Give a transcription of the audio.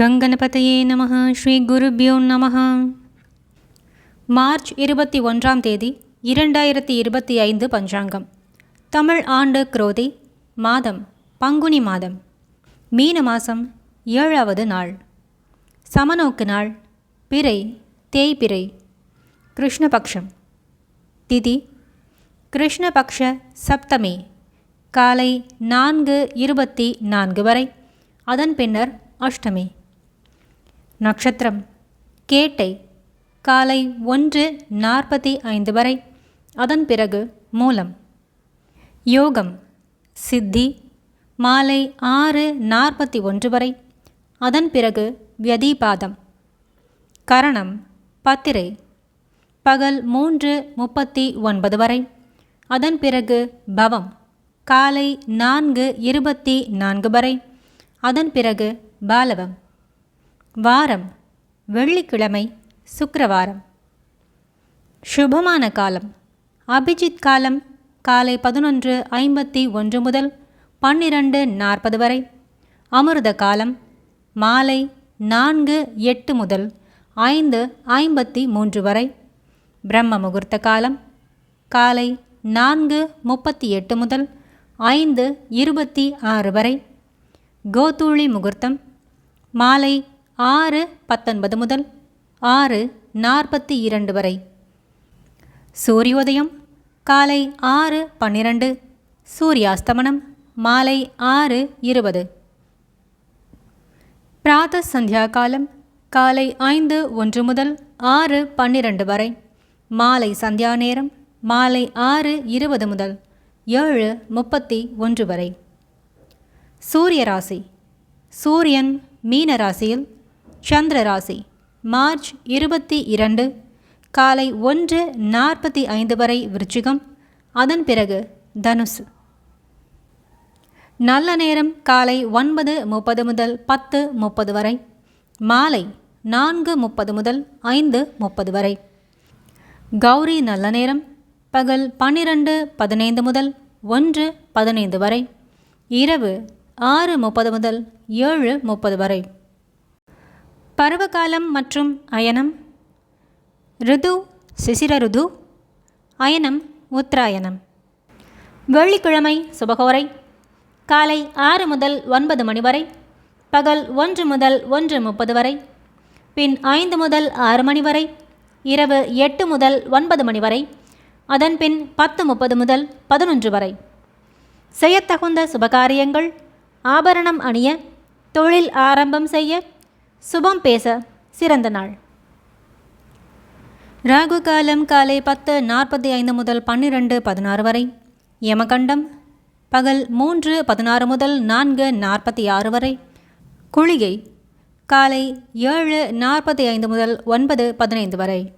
கங்கணபதையே நம ஸ்ரீ குருபியோ நம. மார்ச் இருபத்தி ஒன்றாம் தேதி இரண்டாயிரத்தி இருபத்தி ஐந்து பஞ்சாங்கம். தமிழ் ஆண்டு குரோதி மாதம் பங்குனி மாதம். மீன மாதம் ஏழாவது நாள். சமநோக்கு நாள் பிறை தேய்பிறை. கிருஷ்ணபக்ஷம். திதி கிருஷ்ணபக்ஷ சப்தமி காலை நான்கு இருபத்தி நான்கு வரை. அதன் பின்னர் அஷ்டமி. நட்சத்திரம். கேட்டை காலை ஒன்று நாற்பத்தி ஐந்து வரை. அதன் பிறகு மூலம். யோகம் சித்தி மாலை ஆறு நாற்பத்தி ஒன்று வரை. அதன் பிறகு வியதிபாதம். கரணம் பத்திரை. பகல் மூன்று முப்பத்தி ஒன்பது வரை. அதன் பிறகு பவம் காலை நான்கு இருபத்தி நான்கு வரை. அதன் பிறகு பாலவம். வாரம் வெள்ளிக்கிழமை சுக்கரவாரம். சுபமான காலம். அபிஜித் காலம் காலை பதினொன்று ஐம்பத்தி ஒன்று முதல் பன்னிரண்டு நாற்பது வரை. அமிர்த காலம் மாலை நான்கு எட்டு முதல் ஐந்து ஐம்பத்தி மூன்று வரை. பிரம்ம முகூர்த்த காலம் காலை நான்கு முப்பத்தி எட்டு முதல் ஐந்து இருபத்தி ஆறு வரை. கோதூளி முகூர்த்தம் மாலை ஆறு பத்தொன்பது முதல் ஆறு நாற்பத்தி இரண்டு வரை. சூரியோதயம் காலை ஆறு பன்னிரண்டு சூரியாஸ்தமனம் மாலை ஆறு இருபது. பிராத சந்தியா காலம் காலை ஐந்து ஒன்று முதல் ஆறு பன்னிரண்டு வரை. மாலை சந்தியா நேரம் மாலை ஆறு இருபது முதல் ஏழு முப்பத்தி ஒன்று வரை. சூரிய ராசி சூரியன் மீன ராசியில் சந்திர ராசி மார்ச் இருபத்தி இரண்டு காலை ஒன்று நாற்பத்தி ஐந்து வரை விருச்சிகம். அதன் பிறகு தனுசு. நல்ல நேரம் காலை ஒன்பது முப்பது முதல் பத்து முப்பது வரை. மாலை நான்கு முப்பது முதல் ஐந்து முப்பது வரை. கௌரி நல்ல நேரம் பகல் பன்னிரண்டு பதினைந்து முதல் ஒன்று பதினைந்து வரை. இரவு ஆறு முப்பது முதல் ஏழு முப்பது வரை. பருவகாலம் மற்றும் அயனம். ரிது சிசிர ருது அயனம் உத்தராயணம். வெள்ளிக்கிழமை சுபகோரை. காலை ஆறு முதல் ஒன்பது மணி வரை. பகல் ஒன்று முதல் ஒன்று முப்பது வரை. பின் ஐந்து முதல் ஆறு மணி வரை. இரவு எட்டு முதல் ஒன்பது மணி வரை. அதன் பின் பத்து முப்பது முதல் பதினொன்று வரை. செய்யத்தகுந்த சுபகாரியங்கள். ஆபரணம் அணிய தொழில் ஆரம்பம் செய்ய சுபம் பேச சிறந்த நாள். ராகு காலம் காலை பத்து நாற்பத்தி ஐந்து முதல் பன்னிரண்டு பதினாறு வரை. யமகண்டம் பகல் மூன்று பதினாறு முதல் நான்கு நாற்பத்தி ஆறு வரை. குளிகை காலை ஏழு நாற்பத்தி ஐந்து முதல் ஒன்பது பதினைந்து வரை.